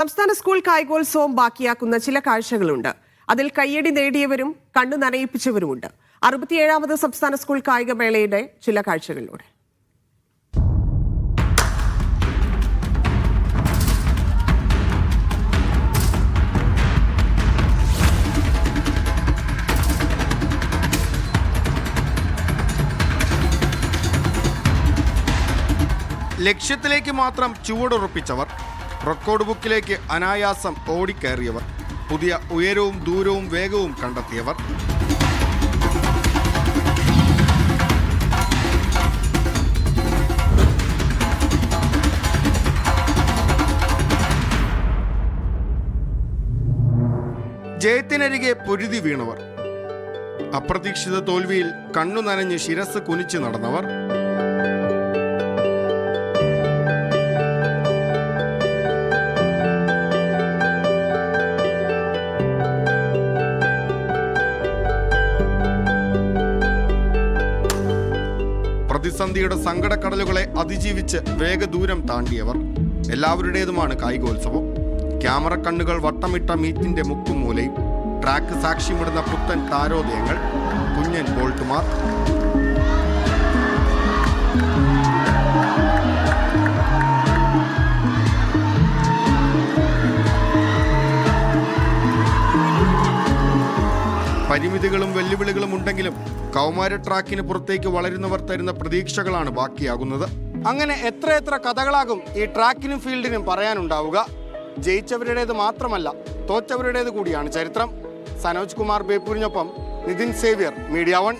സംസ്ഥാന സ്കൂൾ കായികോത്സവം ബാക്കിയാക്കുന്ന ചില കാഴ്ചകളുണ്ട്. അതിൽ കയ്യടി നേടിയവരും കണ്ണു നനയിപ്പിച്ചവരുമുണ്ട്. അറുപത്തിയേഴാമത് സംസ്ഥാന സ്കൂൾ കായികമേളയുടെ ചില കാഴ്ചകളിലൂടെ. ലക്ഷ്യത്തിലേക്ക് മാത്രം ചുവടുറപ്പിച്ചവർ റെക്കോർഡ് ബുക്കിലേക്ക് അനായാസം ഓടിക്കയറിയവർ പുതിയ ഉയരവും ദൂരവും വേഗവും കണ്ടെത്തിയവർ. ജയത്തിനരികെ പൊരുതി വീണവർ. അപ്രതീക്ഷിത തോൽവിയിൽ കണ്ണു നനഞ്ഞ് ശിരസ് കുനിച്ചു നടന്നവർ. പ്രതിസന്ധിയുടെ സങ്കടക്കടലുകളെ അതിജീവിച്ച് വേഗദൂരം താണ്ടിയവർ എല്ലാവരുടേതുമാണ് കായികോത്സവം. ക്യാമറ കണ്ണുകൾ വട്ടമിട്ട മീറ്റിന്റെ മുക്കും മൂലയും ട്രാക്ക് സാക്ഷ്യമിടുന്ന പുത്തൻ താരോദയങ്ങൾ കുഞ്ഞൻ ബോൾട്ടുമാർ. പരിമിതികളും വെല്ലുവിളികളും ഉണ്ടെങ്കിലും കൗമാര ട്രാക്കിന് പുറത്തേക്ക് വളരുന്നവർ തരുന്ന പ്രതീക്ഷകളാണ് ബാക്കിയാകുന്നത്. അങ്ങനെ എത്രയെത്ര കഥകളാകും ഈ ട്രാക്കിനും ഫീൽഡിനും പറയാനുണ്ടാവുക. ജയിച്ചവരുടേത് മാത്രമല്ല തോറ്റവരുടേത് കൂടിയാണ് ചരിത്രം. സനോജ് കുമാർ ബേപ്പൂരിനൊപ്പം നിതിൻ സേവ്യർ മീഡിയ വൺ.